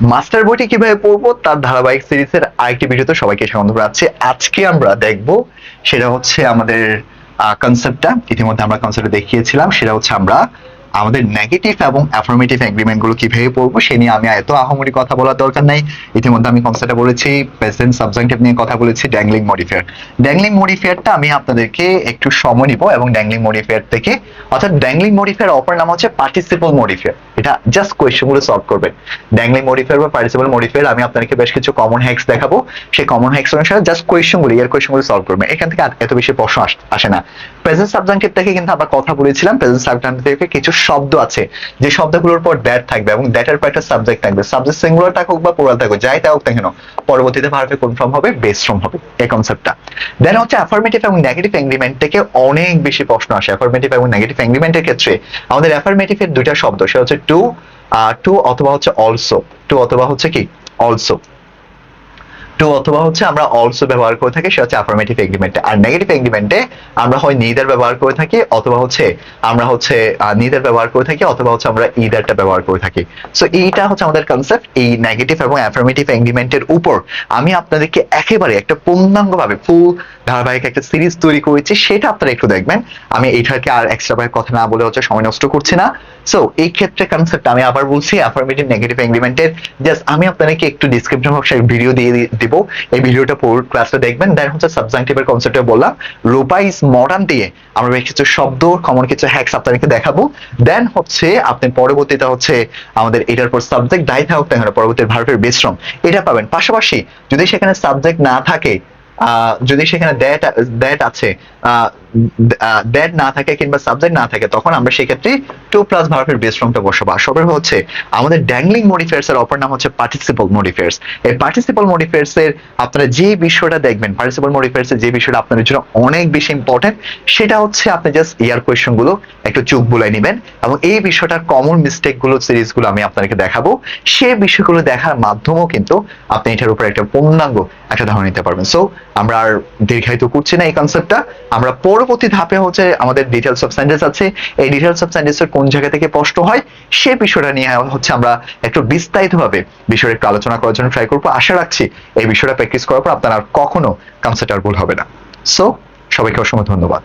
Master বইটি কীভাবে পড়ব তার ধারাবাহিক সিরিজের আরেকটি ভিডিওতে সবাইকে স্বাগত জানাচ্ছি। আজকে আমরা দেখব সেটা হচ্ছে আমাদের কনসেপ্টটা ইতিমধ্যে আমরা কনসেপ্ট দেখিয়েছিলাম। সেটা হচ্ছে আমরা আমাদের নেগেটিভ এবং অ্যাফার্মেটিভ এগ্রিমেন্টগুলো কীভাবে পড়ব, সে নিয়ে আমি এত আহামরি কথা বলার দরকার নাই। ইতিমধ্যে আমি কনসেপ্টটা বলেছি প্রেজেন্ট সাবজেক্টিভ নিয়ে কথা বলেছি ড্যাংলিং মডিফায়ার ড্যাংলিং মডিফায়ারটা আমি আপনাদেরকে একটু সময় নিব এবং ড্যাংলিং মডিফায়ার থেকে, অর্থাৎ ড্যাংলিং মডিফায়ার অপর নাম হচ্ছে পার্টিসিপল মডিফায়ার এটা জাস্ট কোয়েশ্চেনগুলো সলভ করবেন ড্যাংলিং মডিফায়ার বা পার্টিসিপল মডিফায়ার আমি আপনাদেরকে বেশ কিছু কমন হ্যাক্স দেখাবো। সেই কমন হ্যাক্স অনুসারে জাস্ট কোয়েশ্চেনগুলো ইয়ার কোয়েশ্চেনগুলো সলভ করবে। এখান থেকে এত বেশি প্রশ্ন আসে না। প্রেজেন্ট সাবজেক্টিভ থেকে কিন্তু আমরা কথা বলেছিলাম। প্রেজেন্ট সাবজেক্টিভ থেকে কিছু শব্দ আছে। যে শব্দগুলোর পর দ্যাট থাকবে এবং দ্যাটের পর একটা সাবজেক্ট থাকবে। সাবজেক্ট সিঙ্গুলার থাকুক বা প্লুরাল থাকুক, যাই থাকুক কেন, পরবর্তীতে ভার্বে কোন ফর্ম হবে? বেস ফর্ম হবে, এই কনসেপ্টটা দেন হচ্ছে অ্যাফার্মেটিভ এবং নেগেটিভ এগ্রিমেন্ট থেকে অনেক বেশি প্রশ্ন আসে। অ্যাফার্মেটিভ এবং নেগেটিভ এগ্রিমেন্টের ক্ষেত্রে আমাদের অ্যাফার্মেটিভ এর দুইটা শব্দ, সেটা হচ্ছে টু টু অথবা হচ্ছে অলসো টু অথবা হচ্ছে কি? অলসো টু অথবা হচ্ছে আমরা অলসো ব্যবহার করে থাকি, সেটা হচ্ছে অ্যাফার্মেটিভ এগ্রিমেন্টে আর নেগেটিভ এগ্রিমেন্টে আমরা হয় নিদার ব্যবহার করে থাকি, অথবা হচ্ছে আমরা হচ্ছে নিদার ব্যবহার করে থাকি, অথবা হচ্ছে আমরা ইদারটা ব্যবহার করে থাকি। সো এইটা হচ্ছে আমাদের কনসেপ্ট এই নেগেটিভ এবং অ্যাফার্মেটিভ এগ্রিমেন্টের উপর আমি আপনাদেরকে একেবারে একটা পূর্ণাঙ্গ ভাবে ফুল ধারাবাহিক একটা সিরিজ তৈরি করেছি, সেটা আপনারা একটু দেখবেন। আমি এইটাকে আর এক্সট্রা ভাবে কথা না বলে হচ্ছে সময় নষ্ট করছি না। সো এই ক্ষেত্রে কনসেপ্ট আমি আবার বলছি অ্যাফার্মেটিভ নেগেটিভ এগ্রিমেন্টের জাস্ট আমি আপনাদেরকে একটু ডিসক্রিপশন বক্সে ভিডিও দিয়ে দিব। এই ভিডিওটা পুরো ক্লাসটা দেখবেন। দেন হচ্ছে সাবজাংটিভের কনসেপ্টে বললাম, রূপা ইজ মডার্ন দিয়ে আমরা বেশ কিছু শব্দ কমন কিছু হ্যাক্স আপনাদেরকে দেখাবো। দেন হচ্ছে আপনি পরবর্তীতে হচ্ছে আমাদের এটার পর সাবজেক্ট দায়ী থাকুক না কেন, পরবর্তী ভার্বের বিশ্রম, এটা পাবেন। পাশাপাশি যদি সেখানে সাবজেক্ট না থাকে যদি সেখানে দ্যাট দ্যাট আছে দ্যাট না থাকে কিংবা সাবজেক্ট না থাকে, তখন আমরা সেক্ষেত্রে টু প্লাস ভার্বের বেস ফর্মটা বসাবো। আসলে হচ্ছে আমাদের ড্যাংলিং মডিফায়ার্স এর অপর নাম হচ্ছে পার্টিসিপল মডিফায়ার্স এই পার্টিসিপল মডিফায়ার্স এর আপনারা যে বিষয়টা দেখবেন পার্টিসিপল মডিফায়ার্স এর যে বিষয়টা আপনাদের জন্য অনেক বেশি ইম্পর্টেন্ট সেটা হচ্ছে আপনি জাস্ট ইয়ার কোয়েশ্চেনগুলো একটু চোখ বুলাই নেবেন এবং এই বিষয়টার কমন মিস্টেকগুলো সিরিজগুলো আমি আপনাদেরকে দেখাবো। সেই বিষয়গুলো দেখার মাধ্যমেও কিন্তু আপনি এটার উপর একটা পূর্ণাঙ্গ একটা ধারণা নিতে পারবেন। সো আমরা আর দীর্ঘায়িত করছি না এই কনসেপ্টটা আমরা পরবর্তী ধাপে হচ্ছে আমাদের ডিটেলস অফ সেন্টেন্স আছে। এই ডিটেলস অফ সেন্টেন্সের কোন জায়গা থেকে স্পষ্ট হয়, সে বিষয়টা নিয়ে হচ্ছে আমরা একটু বিস্তারিতভাবে বিষয়টা একটু আলোচনা করার জন্য ট্রাই করব। আশা রাখছি এই বিষয়টা প্র্যাকটিস করার পর আপনার আর কখনো কনসেপ্ট ভুল হবে না। সো সবাইকে অসংখ্য ধন্যবাদ।